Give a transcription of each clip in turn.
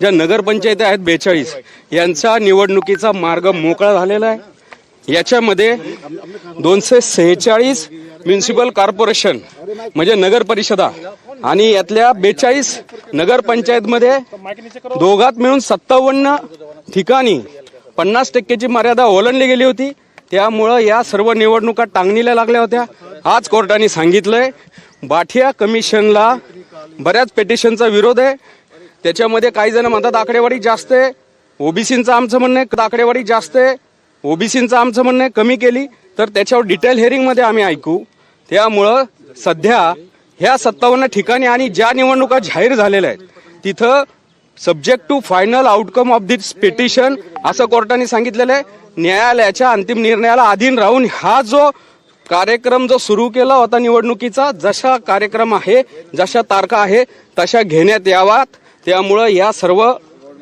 ज्या नगरपंचायती आहेत बेचाळीस यांचा निवडणुकीचा मार्ग मोकळा झालेला आहे. याच्यामध्ये दोनशे सेहेचाळीस म्युन्सिपल कॉर्पोरेशन म्हणजे नगर परिषदा आणि यातल्या बेचाळीस नगरपंचायतमध्ये दोघात मिळून सत्तावन्न ठिकाणी पन्नास टक्केची मर्यादा ओलांडली गेली होती. त्यामुळं या सर्व निवडणुका टांगणीला लागल्या होत्या. आज कोर्टाने सांगितलंय बाठिया कमिशनला बऱ्याच पेटिशनचा विरोध आहे. त्याच्यामध्ये काही जण म्हणतात आकडेवारी जास्त आहे. ओबीसींचं आमचं म्हणणं आहे आकडेवारी जास्त आहे. ओबीसींचं आमचं म्हणणं आहे कमी केली. तर त्याच्यावर डिटेल हेअरिंगमध्ये आम्ही ऐकू. त्यामुळं सध्या ह्या सत्तावन्न ठिकाणी आणि ज्या निवडणुका जाहीर झालेल्या आहेत तिथं subject to final outcome of this petition असं कोर्टाने सांगितलेलं आहे. न्यायालयाच्या अंतिम निर्णयाला अधीन राहून हा जो कार्यक्रम जो सुरू केला होता निवडणुकीचा जशा कार्यक्रम आहे जशा तारखा आहे तशा घेण्यात यावात त्यामुळं या सर्व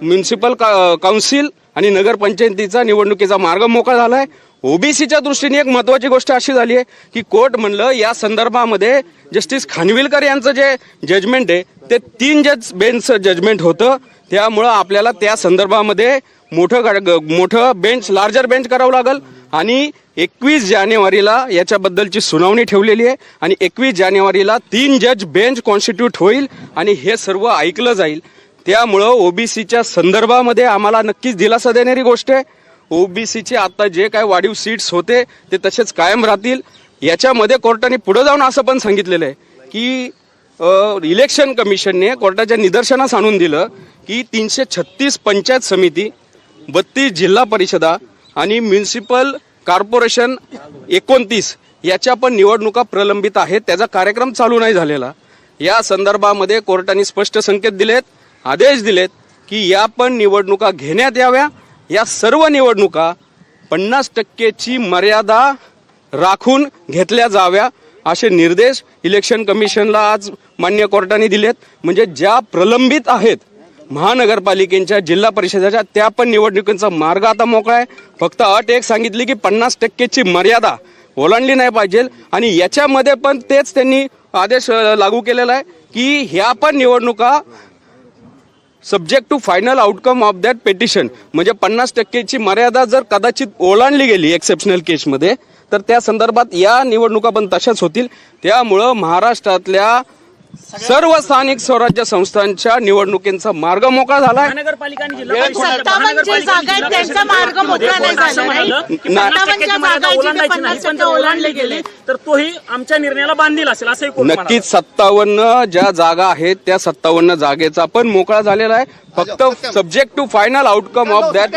म्युन्सिपल काउन्सिल आणि नगरपंचायतीचा निवडणुकीचा मार्ग मोकळा झाला आहे ओबीसीच्या दृष्टीने एक महत्वाची गोष्ट अशी झाली आहे की कोर्ट म्हणलं या संदर्भामध्ये जस्टिस खानविलकर यांचं जे जजमेंट आहे ते तीन जज बेंचचं जजमेंट होतं. त्यामुळं आपल्याला त्या संदर्भामध्ये मोठं गा- ग- मोठं बेंच लार्जर बेंच करावं लागेल. आणि एकवीस जानेवारीला याच्याबद्दलची सुनावणी ठेवलेली आहे. आणि एकवीस जानेवारीला तीन जज बेंच कॉन्स्टिट्यूट होईल आणि हे सर्व ऐकलं जाईल. त्यामुळं ओबीसीच्या संदर्भामध्ये आम्हाला नक्कीच दिलासा देणारी गोष्ट आहे. ओबीसीचे आता जे काय वाढीव सीट्स होते ते तसेच कायम राहतील. याच्यामध्ये कोर्टाने पुढे जाऊन असं पण सांगितलेलं आहे की इलेक्शन कमिशनने कोर्टाच्या निदर्शनास आणून दिलं की तीनशे छत्तीस पंचायत समिती बत्तीस जिल्हा परिषदा आणि म्युन्सिपल कॉर्पोरेशन एकोणतीस याच्या पण निवडणुका प्रलंबित आहेत. त्याचा कार्यक्रम चालू नाही झालेला. या संदर्भामध्ये कोर्टाने स्पष्ट संकेत दिलेत आदेश दिलेत की या पण निवडणुका घेण्यात याव्या. या सर्व निवडणुका पन्नास टक्केची मर्यादा राखून घेतल्या जाव्या असे निर्देश इलेक्शन कमिशनला आज मान्य कोर्टाने दिलेत. म्हणजे ज्या प्रलंबित आहेत महानगरपालिकेच्या जिल्हा परिषदेच्या त्या पण निवडणुकींचा मार्ग आता मोकळा आहे. फक्त अट एक सांगितली की पन्नास टक्केची मर्यादा ओलांडली नाही पाहिजे आणि याच्यामध्ये पण तेच त्यांनी आदेश लागू केलेला आहे की ह्या पण निवडणुका subject to final outcome of that petition म्हणजे पन्नास टक्केची मर्यादा जर कदाचित ओलांडली गेली एक्सेप्शनल केसमध्ये तर त्या संदर्भात या निवडणुका पण तशाच होतील. त्यामुळं महाराष्ट्रातल्या सर्व स्थानिक स्वराज्य संस्थांच्या निवडणुकींचा मार्ग मोकळा झालाय महानगरपालिका आणि जिल्हा परिषद- सत्तावन्न जे जागा आहेत त्यांचा मार्ग मोकळा नाही झाला. नाही. पन्नास टक्क्याची मर्यादा ओलांडायची नाही. पण ते ओलांडले गेले. तर तोही आमच्या निर्णयाला बांधील असेल असंही कोर्ट म्हणाला. नक्कीच सत्तावन्न ज्या जागा आहेत त्या सत्तावन्न जागेचा पण मोकळा झालेला आहे. फक्त subject to final outcome of that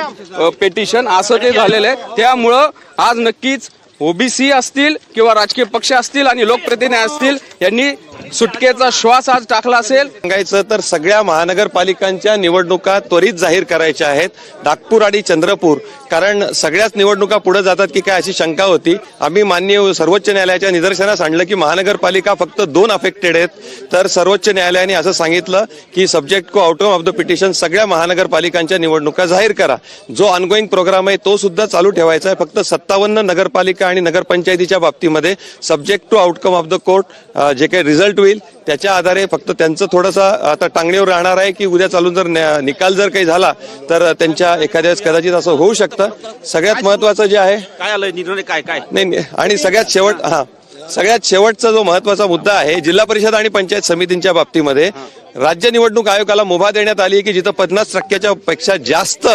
petition असं ते झालेलं आहे त्यामुळं आज नक्कीच ओबीसी असतील किंवा राजकीय पक्ष असतील आणि लोकप्रतिनिधी असतील यांनी सुटकेचा श्वास आज टाकला असेल. सांगायचं तर सगळ्या महानगरपालिकांच्या निवडणुका त्वरित जाहीर करायच्या आहेत. नागपूर आणि चंद्रपूर कारण सगळ्याच निवडणुका पुढे जातात की काय अशी शंका होती. आम्ही मान्य सर्वोच्च न्यायालयाच्या निदर्शनास आणलं की महानगरपालिका फक्त दोन अफेक्टेड आहेत. तर सर्वोच्च न्यायालयाने असं सांगितलं की सब्जेक्ट को आउटकम ऑफ द पिटिशन सगळ्या महानगरपालिकांच्या निवडणुका जाहीर करा. जो ऑनगोईंग प्रोग्राम आहे तो सुद्धा चालू ठेवायचा आहे. फक्त सत्तावन्न नगरपालिका आणि नगरपंचायतीच्या बाबतीमध्ये subject to outcome of the court जे काही रिझल्ट होईल त्याच्या आधारे फक्त त्यांचं थोडंसं आता टांगणीवर राहणार आहे की उद्या चालून जर निकाल जर काही झाला तर त्यांच्या एखाद्या वेळेस कदाचित असं होऊ शकतं. सगळ्यात महत्वाचं जे आहे काय आलं निर्णय काय काय? नाही नाही. आणि सगळ्यात शेवट हा. सगळ्यात शेवटचा जो महत्त्वाचा मुद्दा आहे जिल्हा परिषद आणि पंचायत समितींच्या बाबतीमध्ये राज्य निवडणूक आयोगाला मुभा देण्यात आली की जिथं पन्नास टक्क्याच्या पेक्षा जास्त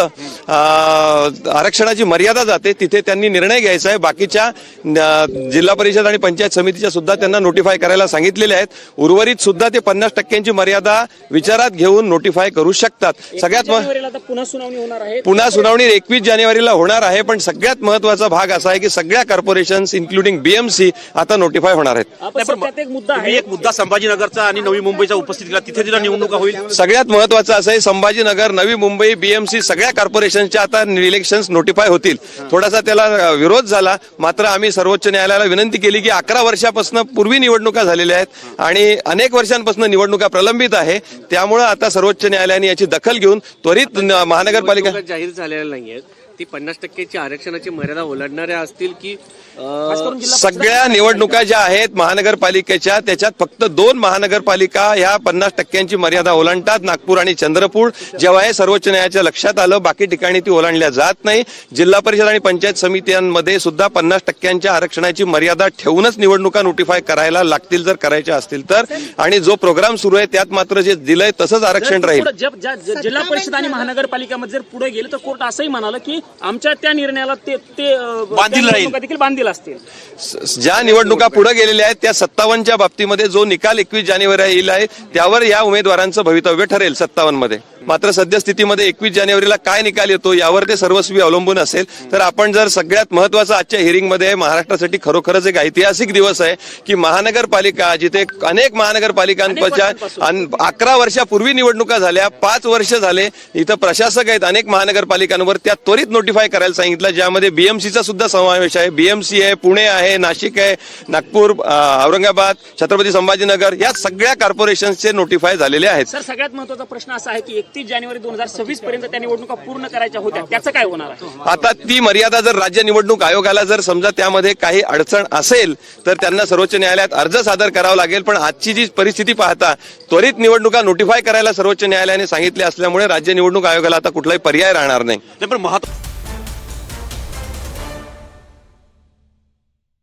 आरक्षणाची मर्यादा जाते तिथे त्यांनी निर्णय घ्यायचा आहे. बाकीच्या जिल्हा परिषद आणि पंचायत समितीच्या सुद्धा त्यांना नोटिफाय करायला सांगितलेले आहेत. उर्वरित सुद्धा ते पन्नास टक्क्यांची मर्यादा विचारात घेऊन नोटिफाय करू शकतात. सगळ्यात पुन्हा सुनावणी होणार आहे. पुन्हा सुनावणी एकवीस जानेवारीला होणार आहे पण सगळ्यात महत्त्वाचा भाग असा आहे की सगळ्या कॉर्पोरेशन्स इन्क्लुडिंग बीएमसी आता नोटिफाय होणार आहेत. एक मुद्दा संभाजीनगरचा आणि नवी मुंबईचा उपस्थित केला तिथे तिला निवडणुका होईल. सगळ्यात महत्वाचं असं आहे संभाजीनगर नवी मुंबई बीएमसी सगळ्या कॉर्पोरेशनच्या आता इलेक्शन्स नोटिफाय होतील. थोडासा त्याला विरोध झाला. मात्र आम्ही सर्वोच्च न्यायालयाला विनंती केली की अकरा वर्षापासून पूर्वी निवडणुका झालेल्या आहेत आणि अनेक वर्षांपासून निवडणुका प्रलंबित आहे. त्यामुळे आता सर्वोच्च न्यायालयाने याची दखल घेऊन त्वरित महानगरपालिका जाहीर झालेल्या नाहीयेत. ती पन्नास टक्क्याची आरक्षणाची मर्यादा ओलांडणाऱ्या असतील की सगळ्या निवडणुका ज्या आहेत महानगरपालिकेच्या त्याच्यात फक्त दोन महानगरपालिका ह्या पन्नास टक्क्यांची मर्यादा ओलांडतात नागपूर आणि चंद्रपूर जेव्हा हे सर्वोच्च न्यायालयाच्या लक्षात आलं बाकी ठिकाणी ती ओलांडल्या जात नाही. जिल्हा परिषद आणि पंचायत समित्यांमध्ये सुद्धा पन्नास टक्क्यांच्या आरक्षणाची मर्यादा ठेवूनच निवडणुका नोटिफाय करायला लागतील जर करायच्या असतील तर. आणि जो प्रोग्राम सुरू आहे त्यात मात्र जे दिलंय तसंच आरक्षण राहील. जिल्हा परिषद आणि महानगरपालिकामध्ये जर पुढे गेले तर कोर्ट असंही म्हणालं की आमच्या त्या निर्णयाला ते ते बांधील राहील. देखील बांधील असतील स- ज्या निवडणुका पुढे गेलेल्या आहेत त्या सत्तावन्नच्या बाबतीमध्ये जो निकाल एकवीस जानेवारी येईल आहे त्यावर या उमेदवारांचं भवितव्य ठरेल सत्तावन्नमध्ये मात्र सद्यस्थितीमध्ये एकवीस जानेवारीला काय निकाल येतो यावर ते सर्वस्वी अवलंबून असेल. तर आपण जर सगळ्यात महत्वाचं आजच्या हिअरिंगमध्ये महाराष्ट्रासाठी खरोखरच एक ऐतिहासिक दिवस आहे की महानगरपालिका जिथे अनेक महानगरपालिकांच्या अकरा वर्षापूर्वी निवडणुका झाल्या पाच वर्ष झाले इथं प्रशासक आहेत अनेक महानगरपालिकांवर त्या त्वरित नोटिफाय करायला सांगितलं ज्यामध्ये बीएमसीचा सुद्धा समावेश आहे. बीएमसी आहे पुणे आहे नाशिक आहे नागपूर औरंगाबाद छत्रपती संभाजीनगर या सगळ्या कॉर्पोरेशनचे नोटिफाय झालेले आहेत. सर सगळ्यात महत्त्वाचा प्रश्न असा आहे की एकतीस जानेवारी दोन हजार सव्वीस पर्यंत त्या निवडणुका पूर्ण करायच्या होत्या. त्याचं काय होणार आहे? आता ती मर्यादा जर राज्य निवडणूक आयोगाला जर समजा त्यामध्ये काही अडचण असेल तर त्यांना सर्वोच्च न्यायालयात अर्ज सादर करावा लागेल. पण आजची जी परिस्थिती पाहता त्वरित निवडणुका नोटिफाय करायला सर्वोच्च न्यायालयाने सांगितले असल्यामुळे राज्य निवडणूक आयोगाला आता कुठलाही पर्याय राहणार नाही. नाही, पण महत्त्व